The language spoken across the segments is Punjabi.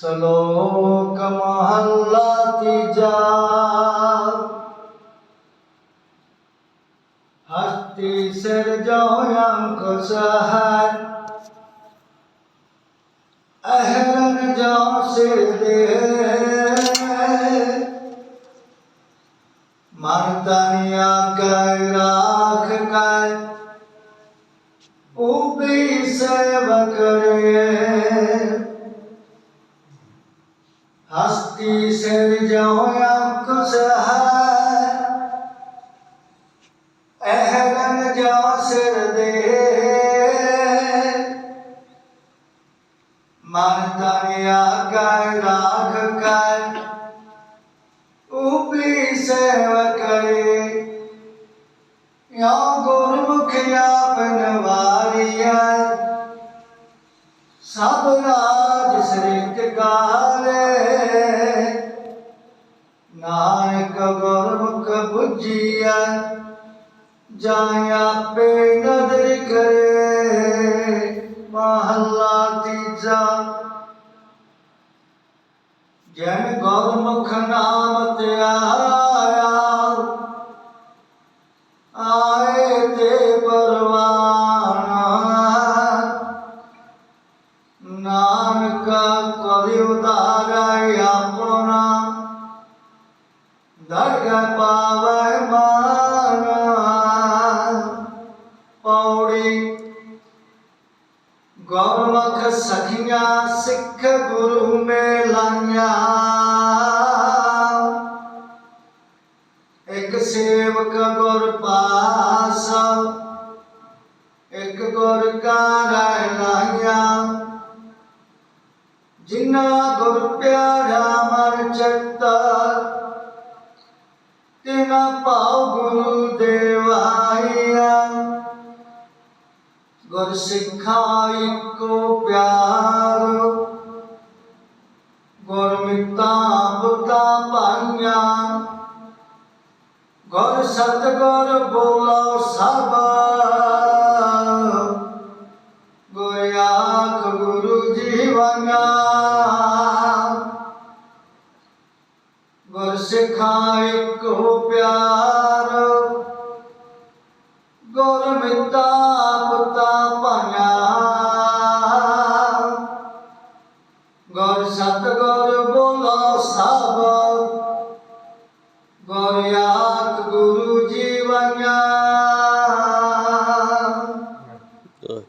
ਸ਼ਲੋਕ ਮਹਲਾ ਤੀਜਾ। ਹਸਤੀ ਸਿਰ ਜੋ ਅੰਕ ਸਹਰ ਅਹਰਨ ਜੋ ਸਿਰ ਦੇ ਮਨ ਕੈ ਰਾਖ ਕੈ ਉਬੀ ਸੇਵ ਕਰੇ ਹਸਤੀ ਸਿਰ ਜੋ ਅੰਕ ਸਹਰ। ਅਹਰਨ ਜੋ ਸਿਰ ਦੇ ਮਨ ਤਨਿਆ ਕੈ ਰਾਖ ਕੈ ਉਪਲੀ ਸੇਵ ਕਰੇ। ਯਾ ਗੁਰਮੁਖ ਆਪਨ ਵਾਰੀਐ। ਸਭ ਰਾਜ ਸ੍ਰਿਤ ਗਾਲੇ ਨਾਨਕ ਗੁਰਮੁਖ ਬੁਝੀਐ ਜਾਂ ਆਪੇ ਨਦਰ ਕਰੇ, ਮਹੱਲਾ ਤੀਜਾ। ਜਨ ਗੁਰਮੁਖ ਨਾਮ ਧਿਆਇਆ, ਆਏ ਤੇ ਪਰਵਾਨਾ। ਨਾਨਕ ਕਲਿ ਉਦਾਰੈ ਆਪਣਾ। ਪਾਵੈ ਮਾਨਾ। ਪੌੜੀ ਗੁਰਮੁਖ ਸਖੀਆਂ, ਸਿੱਖ ਗੁਰੂ ਮੇ ਲਾਈਆਂ ਇੱਕ ਸੇਵਕ ਗੁਰ ਪਾਸ, ਇੱਕ ਗੁਰ ਕਾ ਰਹਿ ਲਾਈਆਂ। ਜਿਨਾ ਗੁਰ ਪਿਆਰਾ ਮਨ ਚਿੱਤ ਤਿਨਾ ਪਾਉ ਗੁਰੂ ਦੇਵਾਈਆ ਗੁਰ ਸਿੱਖਾ ਇੱਕੋ ਪਿਆਰ। ਗੁਰ ਮਿੱਤਾ ਬੁੱਤਾ ਪਾਈਆਂ ਗੁਰ ਸਤਗੁਰ ਬੋਲਾ ਸਿੱਖਾ ਇੱਕੋ ਪਿਆਰ। ਗੁਰ ਮਿੱਤਾ ਪੁੱਤਾ ਭਾਇਆ ਗੁਰ ਸਤਗੁਰ ਬੋਲੋ ਸਭ। ਗੁਰ ਆਖ ਗੁਰੂ ਜੀਵਨਾ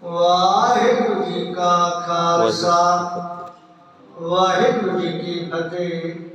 ਵਾਹਿਗੁਰੂ ਜੀ ਕਾ ਖਾਲਸਾ। ਵਾਹਿਗੁਰੂ ਜੀ ਕੀ ਫਤਿਹ।